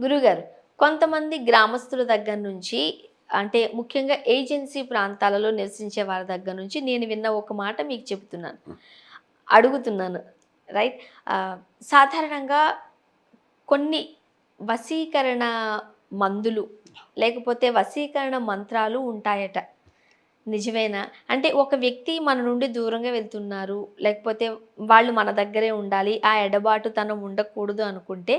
గురుగారు కొంతమంది గ్రామస్తుల దగ్గర నుంచి అంటే ముఖ్యంగా ఏజెన్సీ ప్రాంతాలలో నివసించే వారి దగ్గర నుంచి నేను విన్న ఒక మాట మీకు చెప్తున్నాను అడుగుతున్నాను రైట్? సాధారణంగా కొన్ని వశీకరణ మందులు లేకపోతే వశీకరణ మంత్రాలు ఉంటాయట. నిజమేనా? అంటే ఒక వ్యక్తి మన నుండి దూరంగా వెళ్తున్నారు లేకపోతే వాళ్ళు మన దగ్గరే ఉండాలి ఆ ఎడబాటు తనం ఉండకూడదు అనుకుంటే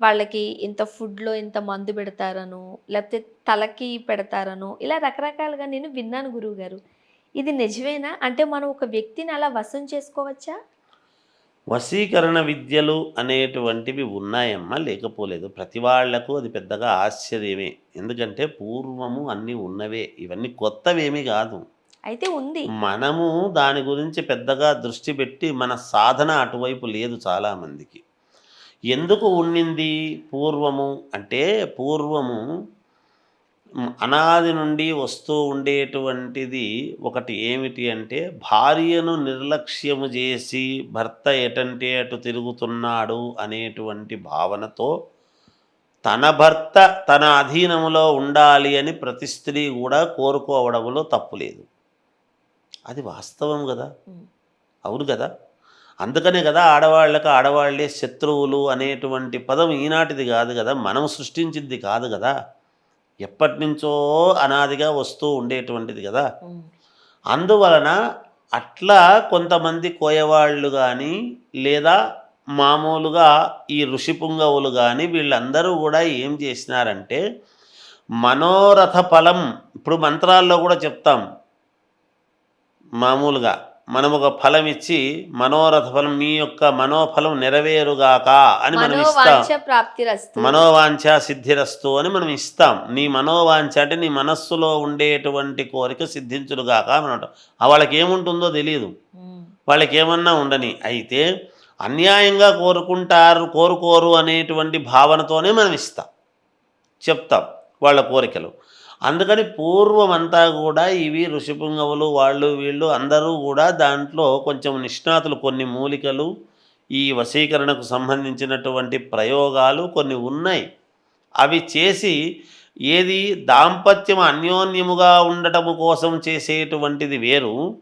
వాళ్ళకి ఇంత ఫుడ్లో ఇంత మందు పెడతారను లేకపోతే తలకి పెడతారను ఇలా రకరకాలుగా నేను విన్నాను గురువుగారు. ఇది నిజమేనా? అంటే మనం ఒక వ్యక్తిని అలా వశం చేసుకోవచ్చా? వశీకరణ విద్యలు అనేటువంటివి ఉన్నాయమ్మా లేకపోలేదు. ప్రతి వాళ్ళకు అది పెద్దగా ఆశ్చర్యమే. ఎందుకంటే పూర్వము అన్నీ ఉన్నవే. ఇవన్నీ కొత్తవేమీ కాదు. అయితే ఉంది. మనము దాని గురించి పెద్దగా దృష్టి పెట్టి మన సాధన అటువైపు లేదు చాలామందికి. ఎందుకు ఉండింది పూర్వము? అంటే పూర్వము అనాది నుండి వస్తూ ఉండేటువంటిది ఒకటి ఏమిటి అంటే భార్యను నిర్లక్ష్యము చేసి భర్త ఎటంటే అటు తిరుగుతున్నాడు అనేటువంటి భావనతో తన భర్త తన అధీనములో ఉండాలి అని ప్రతి స్త్రీ కూడా కోరుకోవడంలో తప్పులేదు అది వాస్తవం కదా. అవును కదా? అందుకనే కదా ఆడవాళ్ళకు ఆడవాళ్ళే శత్రువులు అనేటువంటి పదం ఈనాటిది కాదు కదా మనం సృష్టించింది కాదు కదా. ఎప్పటి నుంచో అనాదిగా వస్తూ ఉండేటువంటిది కదా. అందువలన అట్లా కొంతమంది కోయవాళ్ళు కానీ లేదా మామూలుగా ఈ ఋషిపుంగవులు కానీ వీళ్ళందరూ కూడా ఏం చేసినారంటే మనోరథ ఫలం ఇప్పుడు మంత్రాల్లో కూడా చెప్తాం మామూలుగా మనం ఒక ఫలం ఇచ్చి మనోరథ ఫలం మీ యొక్క మనోఫలం నెరవేరుగాక అని మనం ఇస్తాం. మనోవాంఛ సిద్ధిరస్తు అని మనం ఇస్తాం. నీ మనోవాంఛ అంటే నీ మనస్సులో ఉండేటువంటి కోరిక సిద్ధించుడుగాక అని అంటాం. ఆ వాళ్ళకి ఏముంటుందో తెలియదు. వాళ్ళకి ఏమన్నా ఉండని. అయితే అన్యాయంగా కోరుకుంటారు కోరుకోరు అనేటువంటి భావనతోనే మనం ఇస్తాం. చెప్తాం వాళ్ళ కోరికలు. అందుకని పూర్వం అంతా కూడా ఇవి ఋషిపుంగవులు వాళ్ళు వీళ్ళు అందరూ కూడా దాంట్లో కొంచెం నిష్ణాతులు కొన్ని మూలికలు ఈ వశీకరణకు సంబంధించినటువంటి ప్రయోగాలు కొన్ని ఉన్నాయి. అవి చేసి ఏది దాంపత్యం అన్యోన్యముగా ఉండటము కోసం చేసేటువంటిది వేరు.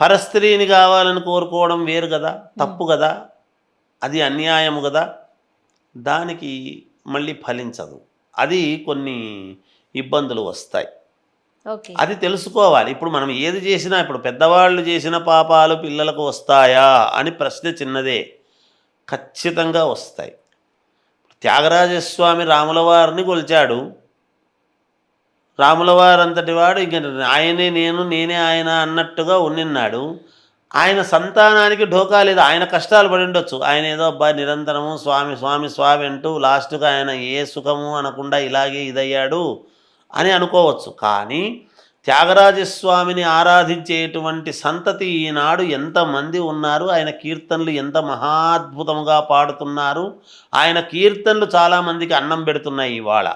పరస్త్రీని కావాలని కోరుకోవడం వేరు కదా తప్పు కదా అది అన్యాయము కదా. దానికి మళ్ళీ ఫలించదు. అది కొన్ని ఇబ్బందులు వస్తాయి. అది తెలుసుకోవాలి. ఇప్పుడు మనం ఏది చేసినా ఇప్పుడు పెద్దవాళ్ళు చేసిన పాపాలు పిల్లలకు వస్తాయా అని ప్రశ్న చిన్నదే. ఖచ్చితంగా వస్తాయి. త్యాగరాజస్వామి రాముల వారిని కొలిచాడు. రాముల వారంతటి వాడు ఇంక ఆయనే నేను నేనే ఆయన అన్నట్టుగా ఉన్నిన్నాడు. ఆయన సంతానానికి ఢోకా లేదు. ఆయన కష్టాలు పడి ఉండొచ్చు. ఆయన ఏదో అబ్బాయి నిరంతరము స్వామి స్వామి స్వామి అంటూ లాస్ట్గా ఆయన ఏ సుఖము అనకుండా ఇలాగే ఇదయ్యాడు. అని అనుకోవచ్చు. కానీ త్యాగరాజస్వామిని ఆరాధించేటువంటి సంతతి ఈనాడు ఎంతమంది ఉన్నారు? ఆయన కీర్తనలు ఎంత మహాద్భుతముగా పాడుతున్నారు? ఆయన కీర్తనలు చాలామందికి అన్నం పెడుతున్నాయి ఇవాళ.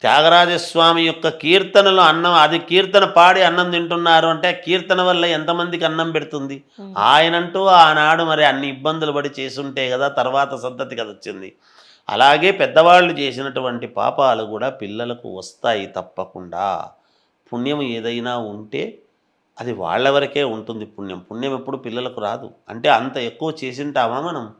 త్యాగరాజస్వామి యొక్క కీర్తనలు అన్నం అది కీర్తన పాడి అన్నం తింటున్నారు అంటే కీర్తన వల్ల ఎంతమందికి అన్నం పెడుతుంది. ఆయనంటూ ఆనాడు మరి అన్ని ఇబ్బందులు పడి చేసుంటే కదా తర్వాత సంతతి కదా వచ్చింది. అలాగే పెద్దవాళ్ళు చేసినటువంటి పాపాలు కూడా పిల్లలకు వస్తాయి తప్పకుండా. పుణ్యం ఏదైనా ఉంటే అది వాళ్ళ వరకే ఉంటుంది పుణ్యం. పుణ్యం ఎప్పుడు పిల్లలకు రాదు. అంటే అంత ఎక్కువ చేసింటామా మనం?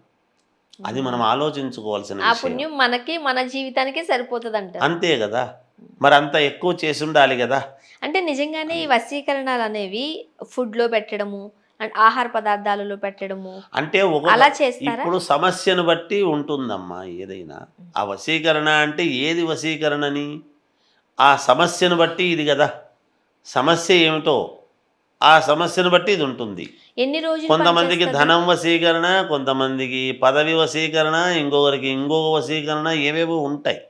అది మనం ఆలోచించుకోవాల్సిన పుణ్యం మనకి మన జీవితానికి సరిపోతుంది అంటారు అంతే కదా? మరి అంత ఎక్కువ చేసి ఉండాలి కదా? అంటే నిజంగానే ఈ వశీకరణాలు అనేవి ఫుడ్లో పెట్టడము అండ్ ఆహార పదార్థాలలో పెట్టడము. అంటే ఒక అలా చేస్తారా? ఇప్పుడు సమస్యను బట్టి ఉంటుందమ్మా ఏదైనా. ఆ వశీకరణ అంటే ఏది వశీకరణని? ఆ సమస్యను బట్టి ఇది కదా. సమస్య ఏమిటో? ఆ సమస్యను బట్టి ఇది ఉంటుంది. ఎన్ని రోజులు కొంతమందికి? ధనం వశీకరణ కొంతమందికి పదవి వశీకరణ ఇంకొకరికి ఇంకొక వశీకరణ ఏవేవో ఉంటాయి.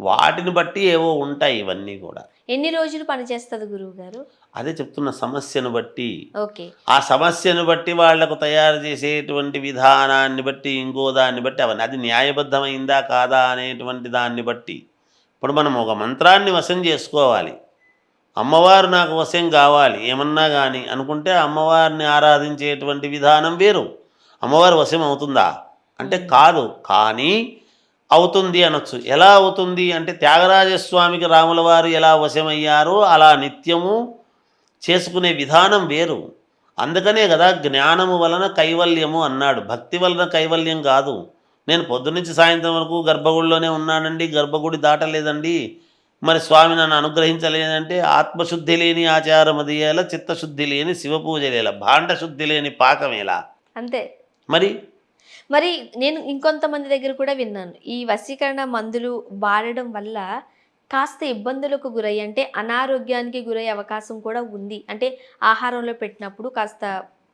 వాటిని బట్టి ఏవో ఉంటాయి ఇవన్నీ కూడా. ఎన్ని రోజులు పనిచేస్తుంది గురువు గారు అదే చెప్తున్న సమస్యను బట్టి. ఓకే. ఆ సమస్యను బట్టి వాళ్ళకు తయారు చేసేటువంటి విధానాన్ని బట్టి ఇంకో దాన్ని బట్టి అవన్నీ అది న్యాయబద్ధమైందా కాదా అనేటువంటి దాన్ని బట్టి. ఇప్పుడు మనం ఒక మంత్రాన్ని వశం చేసుకోవాలి. అమ్మవారు నాకు వశం కావాలి ఏమన్నా కానీ అనుకుంటే అమ్మవారిని ఆరాధించేటువంటి విధానం వేరు. అమ్మవారు వశం అవుతుందా? అంటే కాదు. కానీ అవుతుంది అనొచ్చు. ఎలా అవుతుంది అంటే త్యాగరాజస్వామికి రాముల వారు ఎలా వశమయ్యారో అలా నిత్యము చేసుకునే విధానం వేరు. అందుకనే కదా జ్ఞానము వలన కైవల్యము అన్నాడు. భక్తి వలన కైవల్యం కాదు. నేను పొద్దునుంచి సాయంత్రం వరకు గర్భగుడిలోనే ఉన్నానండి. గర్భగుడి దాటలేదండి. మరి స్వామి నన్ను అనుగ్రహించలేదంటే ఆత్మశుద్ధి లేని ఆచారం అది ఎలా? చిత్తశుద్ధి లేని శివపూజలేలా భాండ శుద్ధి లేని పాకమేలా అంతే. మరి మరి నేను ఇంకొంతమంది దగ్గర కూడా విన్నాను. ఈ వశీకరణ మందులు వాడడం వల్ల కాస్త ఇబ్బందులకు గురయ్యి అంటే అనారోగ్యానికి గురయ్యే అవకాశం కూడా ఉంది. అంటే ఆహారంలో పెట్టినప్పుడు కాస్త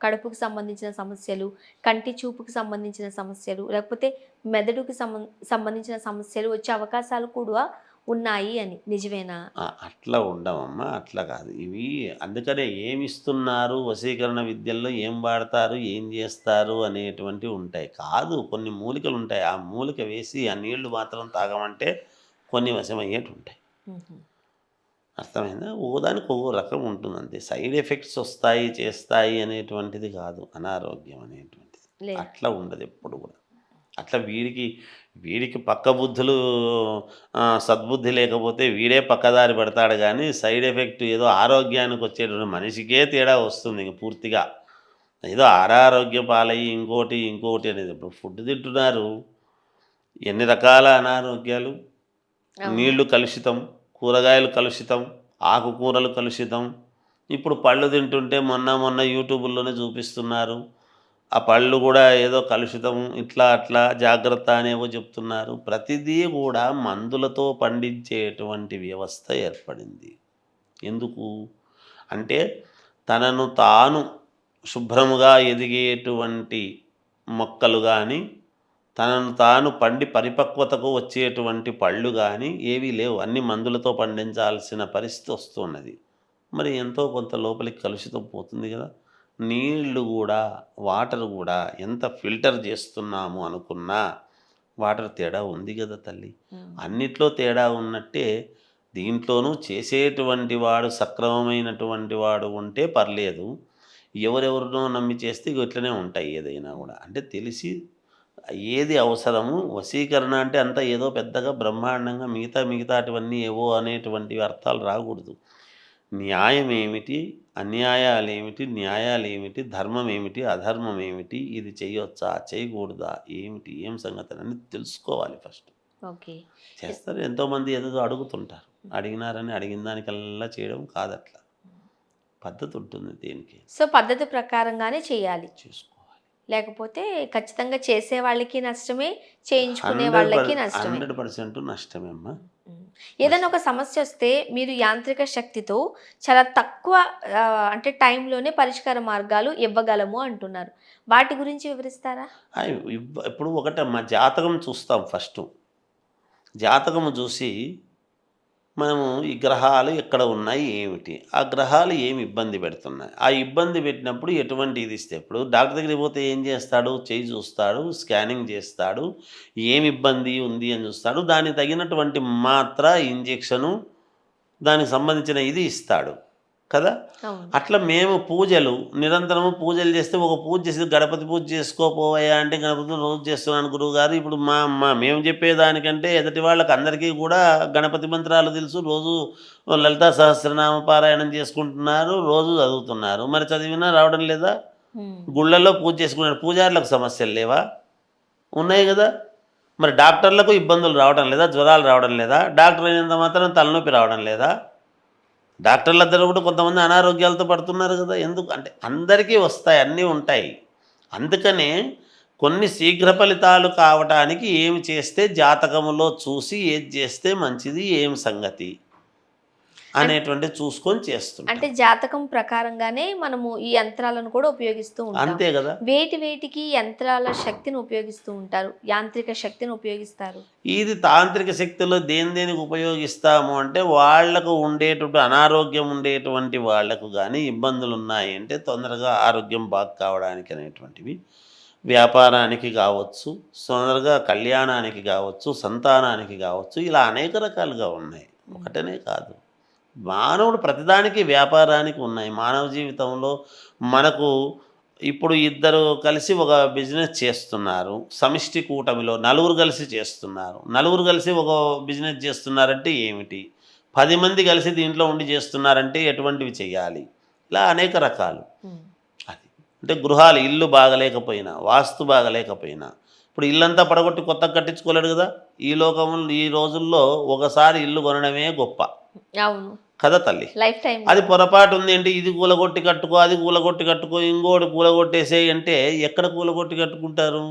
కడుపుకు సంబంధించిన సమస్యలు కంటి చూపుకు సంబంధించిన సమస్యలు లేకపోతే మెదడుకు సంబం సంబంధించిన సమస్యలు వచ్చే అవకాశాలు కూడా ఉన్నాయి అని. నిజమేనా? అట్లా ఉండవమ్మా అట్లా కాదు. ఇవి అందుకనే ఏమి ఇస్తున్నారు వశీకరణ విద్యల్లో ఏం వాడతారు ఏం చేస్తారు అనేటువంటివి ఉంటాయి. కాదు కొన్ని మూలికలు ఉంటాయి. ఆ మూలిక వేసి ఆ నీళ్ళు మాత్రం తాగమంటే కొన్ని వశమయ్యేటి ఉంటాయి. అర్థమైందా? ఓదానికి ఒక్కో రకం ఉంటుంది అంతే సైడ్ ఎఫెక్ట్స్ వస్తాయి చేస్తాయి అనేటువంటిది కాదు. అనారోగ్యం అనేటువంటిది. అట్లా ఉండదు ఎప్పుడు కూడా. అట్లా వీడికి వీడికి పక్క బుద్ధులు సద్బుద్ధి లేకపోతే వీడే పక్కదారి పడతాడు కానీ సైడ్ ఎఫెక్ట్ ఏదో ఆరోగ్యానికి వచ్చేటువంటి మనిషికే తేడా వస్తుంది ఇంక పూర్తిగా. ఏదో అనారోగ్య పాలయ్యి ఇంకోటి ఇంకోటి అనేది. ఇప్పుడు ఫుడ్ తింటున్నారు. ఎన్ని రకాల అనారోగ్యాలు. నీళ్ళు కలుషితం కూరగాయలు కలుషితం ఆకుకూరలు కలుషితం. ఇప్పుడు పళ్ళు తింటుంటే మొన్న మొన్న యూట్యూబ్లోనే చూపిస్తున్నారు. ఆ పళ్ళు కూడా ఏదో కలుషితం ఇట్లా అట్లా జాగ్రత్త అనేవో చెప్తున్నారు. ప్రతిదీ కూడా మందులతో పండించేటువంటి వ్యవస్థ ఏర్పడింది. ఎందుకు? అంటే తనను తాను శుభ్రముగా ఎదిగేటువంటి మొక్కలు కానీ తనను తాను పండి పరిపక్వతకు వచ్చేటువంటి పళ్ళు కానీ ఏవీ లేవు. అన్ని మందులతో పండించాల్సిన పరిస్థితి వస్తున్నది. మరి ఎంతో కొంత లోపలికి కలుషితం పోతుంది కదా. నీళ్ళు కూడా వాటర్ కూడా ఎంత ఫిల్టర్ చేస్తున్నాము అనుకున్నా వాటర్ తేడా ఉంది కదా తల్లి. అన్నిట్లో తేడా ఉన్నట్టే దీంట్లోనూ చేసేటువంటి వాడు సక్రమమైనటువంటి వాడు ఉంటే పర్లేదు. ఎవరెవరినో నమ్మి చేస్తే ఇట్లనే ఉంటాయి ఏదైనా కూడా. అంటే తెలిసి ఏది అవసరము? వశీకరణ అంటే అంతా ఏదో పెద్దగా బ్రహ్మాండంగా మిగతా మిగతాటివన్నీ ఏవో అనేటువంటి అర్థాలు రాకూడదు. న్యాయం ఏమిటి అన్యాయాలు ఏమిటి న్యాయాలు ఏమిటి ధర్మం ఏమిటి అధర్మం ఏమిటి ఇది చేయొచ్చా? చేయకూడదా? ఏమిటి? ఏం సంగతి అని తెలుసుకోవాలి ఫస్ట్. ఓకే. చేస్తారు. ఎంతోమంది ఏదో అడుగుతుంటారు. అడిగినారని అడిగిన దానికల్లా చేయడం కాదట్లా. పద్ధతి ఉంటుంది దేనికి? సో పద్ధతి ప్రకారంగానే చేయాలి. చూసుకోవాలి లేకపోతే ఖచ్చితంగా చేసే వాళ్ళకి నష్టమే చేయించుకునే వాళ్ళకి నష్టమే. హండ్రెడ్ పర్సెంట్ నష్టమే అమ్మా. ఏదైనా ఒక సమస్య వస్తే మీరు యాంత్రిక శక్తితో చాలా తక్కువ అంటే టైంలోనే పరిష్కార మార్గాలు ఇవ్వగలము అంటున్నారు. వాటి గురించి వివరిస్తారా? ఇప్పుడు ఒకటమ్మా జాతకం చూస్తాం ఫస్ట్. జాతకము చూసి మనము ఈ గ్రహాలు ఎక్కడ ఉన్నాయి ఏమిటి? ఆ గ్రహాలు ఏమి ఇబ్బంది పెడుతున్నాయి? ఆ ఇబ్బంది పెట్టినప్పుడు ఎటువంటి ఇది ఇస్తే? ఇప్పుడు డాక్టర్ దగ్గరికి పోతే ఏం చేస్తాడు? చేయి చూస్తాడు స్కానింగ్ చేస్తాడు ఏమి ఇబ్బంది ఉంది అని చూస్తాడు. దానికి తగినటువంటి మాత్ర ఇంజెక్షను దానికి సంబంధించిన ఇది ఇస్తాడు. కదా? అట్లా మేము పూజలు నిరంతరము పూజలు చేస్తే ఒక పూజ చేసి గణపతి పూజ చేసుకోపోయా అంటే గణపతి రోజు చేస్తున్నాను గురువు గారు ఇప్పుడు మా మా మేము చెప్పేదానికంటే ఎదుటి వాళ్ళకి అందరికీ కూడా గణపతి మంత్రాలు తెలుసు. రోజు లలితా సహస్రనామ పారాయణం చేసుకుంటున్నారు రోజు చదువుతున్నారు. మరి చదివినా రావడం లేదా. గుళ్ళల్లో పూజ చేసుకున్నారు పూజారులకు సమస్యలు లేవా? ఉన్నాయి కదా? మరి డాక్టర్లకు ఇబ్బందులు రావడం లేదా? జ్వరాలు రావడం లేదా? డాక్టర్ అయినంత మాత్రం తలనొప్పి రావడం లేదా? డాక్టర్లందరూ కూడా కొంతమంది అనారోగ్యాలతో పడుతున్నారు కదా. ఎందుకు? అంటే అందరికీ వస్తాయి అన్నీ ఉంటాయి. అందుకనే కొన్ని శీఘ్ర ఫలితాలు కావటానికి ఏమి చేస్తే జాతకములో చూసి ఏది చేస్తే మంచిది ఏం సంగతి? అనేటువంటి చూసుకొని చేస్తుంటాం. అంటే జాతకం ప్రకారంగానే మనము ఈ యంత్రాలను కూడా ఉపయోగిస్తూ ఉంటాం. అంతే కదా? వేటి వేటికి యంత్రాల శక్తిని ఉపయోగిస్తూ ఉంటారు. యాంత్రిక శక్తిని ఉపయోగిస్తారు. ఇది తాంత్రిక శక్తులు దేని దేనికి ఉపయోగిస్తాము అంటే వాళ్ళకు ఉండేటువంటి అనారోగ్యం ఉండేటువంటి వాళ్ళకు కానీ ఇబ్బందులు ఉన్నాయి అంటే తొందరగా ఆరోగ్యం బాగు కావడానికి అనేటువంటివి. వ్యాపారానికి కావచ్చు తొందరగా కళ్యాణానికి కావచ్చు సంతానానికి కావచ్చు ఇలా అనేక రకాలుగా ఉన్నాయి. ఒకటనే కాదు. మానవుడు ప్రతిదానికి వ్యాపారానికి ఉన్నాయి. మానవ జీవితంలో మనకు ఇప్పుడు ఇద్దరు కలిసి ఒక బిజినెస్ చేస్తున్నారు. సమిష్టి కూటమిలో నలుగురు కలిసి చేస్తున్నారు. నలుగురు కలిసి ఒక బిజినెస్ చేస్తున్నారంటే ఏమిటి? పది మంది కలిసి దీంట్లో ఉండి చేస్తున్నారంటే ఎటువంటివి చేయాలి? ఇలా అనేక రకాలు. అది. అంటే గృహాలు ఇల్లు బాగలేకపోయినా వాస్తు బాగలేకపోయినా ఇప్పుడు ఇల్లంతా పడగొట్టి కొత్తగా కట్టించుకోలేడు కదా? ఈ లోకంలో ఈ రోజుల్లో ఒకసారి ఇల్లు కొనడమే గొప్ప. అవును. కదా తల్లి? లైఫ్ టైం అది పొరపాటు ఉంది అంటే ఇది కూలగొట్టి కట్టుకో అది కూలగొట్టి కట్టుకో ఇంకోటి కూలగొట్టేసేయి అంటే ఎక్కడ కూలగొట్టి కట్టుకుంటారు?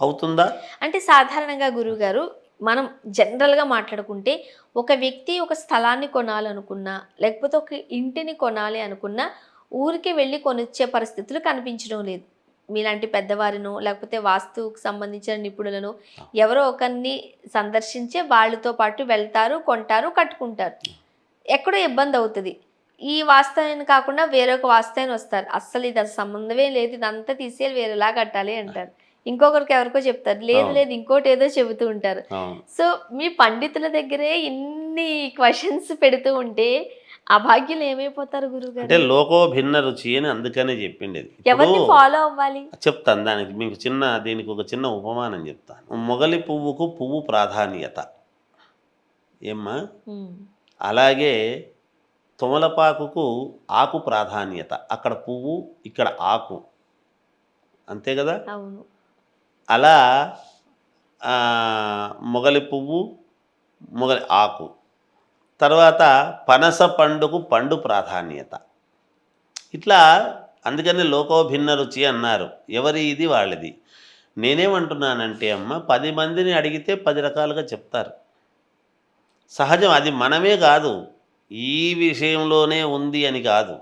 అవుతుందా? అంటే సాధారణంగా గురువు గారు మనం జనరల్గా మాట్లాడుకుంటే ఒక వ్యక్తి ఒక స్థలాన్ని కొనాలనుకున్నా లేకపోతే ఒక ఇంటిని కొనాలి అనుకున్నా ఊరికి వెళ్ళి కొనిచ్చే పరిస్థితులు కనిపించడం లేదు. మీలాంటి పెద్దవారినో లేకపోతే వాస్తువుకు సంబంధించిన నిపుణులను ఎవరో ఒకరిని సందర్శించే వాళ్ళతో పాటు వెళ్తారు కొంటారు కట్టుకుంటారు. ఎక్కడో ఇబ్బంది అవుతుంది. ఈ వాస్తవాన్ని కాకుండా వేరొక వాస్తవాన్ని వస్తారు. అస్సలు ఇది అసలు సంబంధమే లేదు ఇదంతా తీసేయాలి వేరేలా కట్టాలి అంటారు. ఇంకొకరికి ఎవరికో చెప్తారు లేదు. లేదు ఇంకోటి ఏదో చెబుతూ ఉంటారు. సో మీ పండితుల దగ్గరే ఇన్ని క్వశ్చన్స్ పెడుతూ ఉంటే ఆ భాగ్యులు ఏమైపోతారు గురువు అంటే లోకో భిన్న రుచి అని అందుకనే చెప్పిండేది. ఎవరిని ఫాలో అవ్వాలి? చెప్తాను దానికి మీకు చిన్న దీనికి ఒక చిన్న ఉపమానం చెప్తాను. మొగలి పువ్వుకు పువ్వు ప్రాధాన్యత. ఏమ్మా? అలాగే తొమలపాకుకు ఆకు ప్రాధాన్యత. అక్కడ పువ్వు ఇక్కడ ఆకు. అంతే కదా? అలా మొగలి పువ్వు మొగలి ఆకు. తర్వాత పనస పండుకు పండు ప్రాధాన్యత. ఇట్లా అందుకని లోకో భిన్న రుచి అన్నారు. ఎవరి ఇది వాళ్ళది? నేనేమంటున్నానంటే అమ్మ పది మందిని అడిగితే పది రకాలుగా చెప్తారు. సహజం అది మనమే కాదు. ఈ విషయంలోనే ఉంది అని కాదు.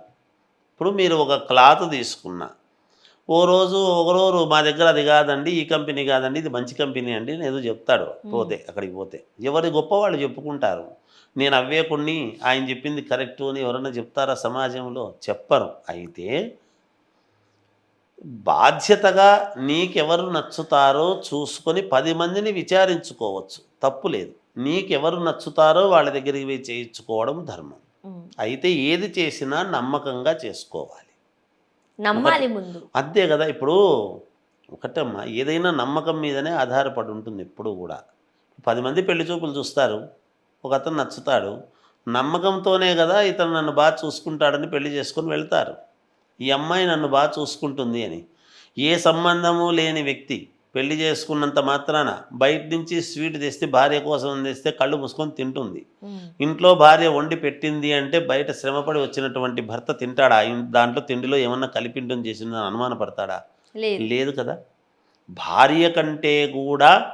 ఇప్పుడు మీరు ఒక క్లాత్ తీసుకున్నా ఓ రోజు ఒక రోజు మా దగ్గర అది కాదండి ఈ కంపెనీ కాదండి ఇది మంచి కంపెనీ అండి ఏదో చెప్తాడు. పోతే అక్కడికి పోతే. ఎవరి గొప్ప వాళ్ళు చెప్పుకుంటారు. నేను అవే కొన్ని ఆయన చెప్పింది కరెక్టు అని ఎవరన్నా చెప్తారా సమాజంలో? చెప్పరు. అయితే బాధ్యతగా నీకెవరు నచ్చుతారో చూసుకొని పది మందిని విచారించుకోవచ్చు. తప్పు లేదు. నీకెవరు నచ్చుతారో వాళ్ళ దగ్గరికి చేయించుకోవడం ధర్మం. అయితే ఏది చేసినా నమ్మకంగా చేసుకోవాలి. నమ్మాలి ముందు. అంతే కదా ఇప్పుడు ఒకటమ్మా ఏదైనా నమ్మకం మీదనే ఆధారపడి ఉంటుంది ఎప్పుడు కూడా. పది మంది పెళ్ళి చూపులు చూస్తారు ఒక అతను నచ్చుతాడు. నమ్మకంతోనే కదా ఇతను నన్ను బాగా చూసుకుంటాడని పెళ్ళి చేసుకొని వెళ్తారు. ఈ అమ్మాయి నన్ను బాగా చూసుకుంటుంది అని. ఏ సంబంధము లేని వ్యక్తి పెళ్ళి చేసుకున్నంత మాత్రాన బయట నుంచి స్వీట్ తెస్తే భార్య కోసం తెస్తే కళ్ళు మూసుకొని తింటుంది. ఇంట్లో భార్య వండి పెట్టింది అంటే బయట శ్రమపడి వచ్చినటువంటి భర్త తింటాడా? దాంట్లో తిండిలో ఏమన్నా కలిపిండం చేసిందని అనుమానపడతాడా? లేదు. లేదు కదా. భార్య కంటే కూడా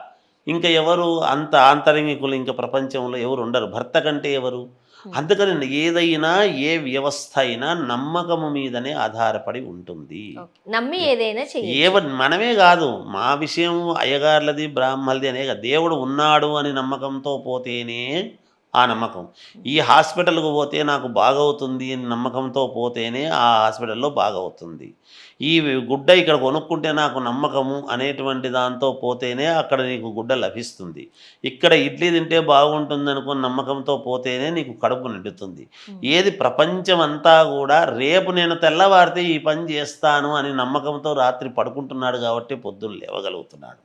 ఇంకా ఎవరు అంత ఆంతరంగికులు ఇంకా ప్రపంచంలో ఎవరు ఉండరు. భర్త కంటే ఎవరు? అందుకని ఏదైనా ఏ వ్యవస్థ అయినా నమ్మకము మీదనే ఆధారపడి ఉంటుంది. నమ్మి ఏదైనా ఏవ మనమే కాదు మా విషయం అయ్యగార్లది బ్రాహ్మలది అనే. దేవుడు ఉన్నాడు అని నమ్మకంతో పోతేనే ఆ నమ్మకం. ఈ హాస్పిటల్కి పోతే నాకు బాగవుతుంది అని నమ్మకంతో పోతేనే ఆ హాస్పిటల్లో బాగవుతుంది. ఈ గుడ్డ ఇక్కడ కొనుక్కుంటే నాకు నమ్మకము అనేటువంటి దాంతో పోతేనే అక్కడ నీకు గుడ్డ లభిస్తుంది. ఇక్కడ ఇడ్లీ తింటే బాగుంటుంది అనుకున్న నమ్మకంతో పోతేనే నీకు కడుపు నిండుతుంది. ఏది ప్రపంచం అంతా కూడా రేపు నేను తెల్లవారితే ఈ పని చేస్తాను అని నమ్మకంతో రాత్రి పడుకుంటున్నాడు కాబట్టి పొద్దున్న లేవగలుగుతున్నాడు.